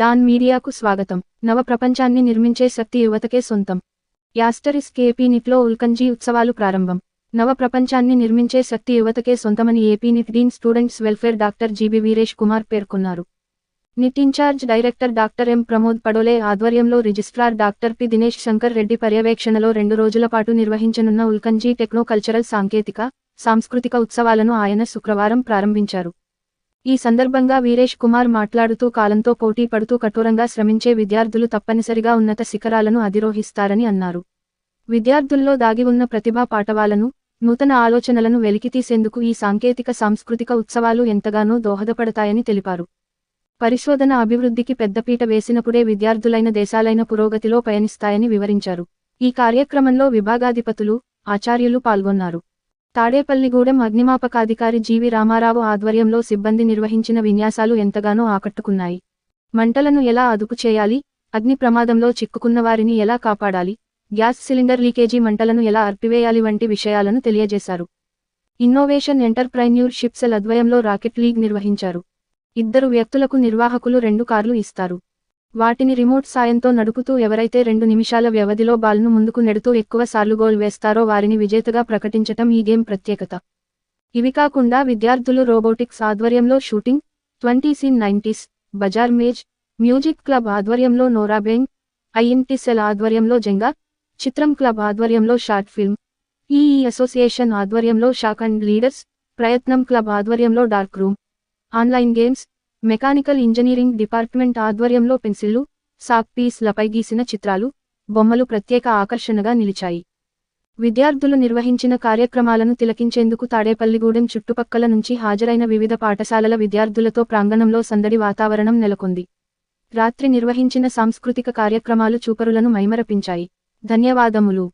Don మీడియాకు స్వాగతం. నవ ప్రపంచాన్ని నిర్మించే శక్తి యువతకే సొంతం. యాస్టరిస్ కేపీ నిట్లో ఉల్కంజీ ఉత్సవాలు ప్రారంభం. నవ ప్రపంచాన్ని నిర్మించే శక్తి యువతకే సొంతమని AP NIT dean students welfare doctor GB Veeresh Kumar పేర్కొన్నారు. NIT in charge director doctor M Pramod Padole ఆధ్వర్యంలో registrar doctor P Dinesh Shankar Reddy పర్యవేక్షణలో రెండు రోజుల పాటు నిర్వహించనున్న ఉల్కంజీ టెక్నో కల్చరల్ సాంకేతిక సాంస్కృతిక ఉత్సవాలను ఆయన శుక్రవారం ప్రారంభించారు. ఈ సందర్భంగా వీరేష్ కుమార్ మాట్లాడుతూ కాలంతో పోటీ పడుతూ కఠోరంగా శ్రమించే విద్యార్థులు తప్పనిసరిగా ఉన్నత శిఖరాలను అధిరోహిస్తారని అన్నారు. విద్యార్థుల్లో దాగి ఉన్న ప్రతిభా పాఠవాలను నూతన ఆలోచనలను వెలికితీసేందుకు ఈ సాంకేతిక సాంస్కృతిక ఉత్సవాలు ఎంతగానో దోహదపడతాయని తెలిపారు. పరిశోధన అభివృద్ధికి పెద్దపీట వేసినప్పుడే విద్యార్థులైన దేశాలైన పురోగతిలో పయనిస్తాయని వివరించారు. ఈ కార్యక్రమంలో విభాగాధిపతులు ఆచార్యులు పాల్గొన్నారు. తాడేపల్లిగూడెం అగ్నిమాపకాధికారి జీవి రామారావు ఆధ్వర్యంలో సిబ్బంది నిర్వహించిన విన్యాసాలు ఎంతగానో ఆకట్టుకున్నాయి. మంటలను ఎలా అదుపు చేయాలి? అగ్ని ప్రమాదంలో చిక్కుకున్న వారిని ఎలా కాపాడాలి? గ్యాస్ సిలిండర్ లీకేజీ మంటలను ఎలా అర్పివేయాలి వంటి విషయాలను తెలియజేశారు. ఇన్నోవేషన్ ఎంటర్ప్రైన్యూర్షిప్ సెల్ అద్వయంలో రాకెట్ లీగ్ నిర్వహించారు. ఇద్దరు వ్యక్తులకు నిర్వాహకులు రెండు కార్లు ఇస్తారు. వాటిని రిమోట్ సాయంతో నడుపుతూ ఎవరైతే రెండు నిమిషాల వ్యవధిలో బాల్ను ముందుకు నెడుతూ ఎక్కువ సార్లు గోల్ వేస్తారో వారిని విజేతగా ప్రకటించటం ఈ గేమ్ ప్రత్యేకత. ఇవి కాకుండా విద్యార్థులు రోబోటిక్స్ ఆధ్వర్యంలో shooting twenty scene nineties bazaar maze music club ఆధ్వర్యంలో నోరాబెంగ్ ఐఎన్టీసెల్ ఆధ్వర్యంలో జెంగా చిత్రం క్లబ్ ఆధ్వర్యంలో షార్ట్ ఫిల్మ్ ఈ అసోసియేషన్ ఆధ్వర్యంలో షాక్ అండ్ లీడర్స్ ప్రయత్నం క్లబ్ ఆధ్వర్యంలో dark room online games mechanical engineering department ఆధ్వర్యంలో పెన్సిళ్ళు సాక్ పీస్లపై గీసిన చిత్రాలు బొమ్మలు ప్రత్యేక ఆకర్షణగా నిలిచాయి. విద్యార్థులు నిర్వహించిన కార్యక్రమాలను తిలకించేందుకు తాడేపల్లిగూడెం చుట్టుపక్కల నుంచి హాజరైన వివిధ పాఠశాలల విద్యార్థులతో ప్రాంగణంలో సందడి వాతావరణం నెలకొంది. రాత్రి నిర్వహించిన సాంస్కృతిక కార్యక్రమాలు చూపరులను మైమరపించాయి. ధన్యవాదములు.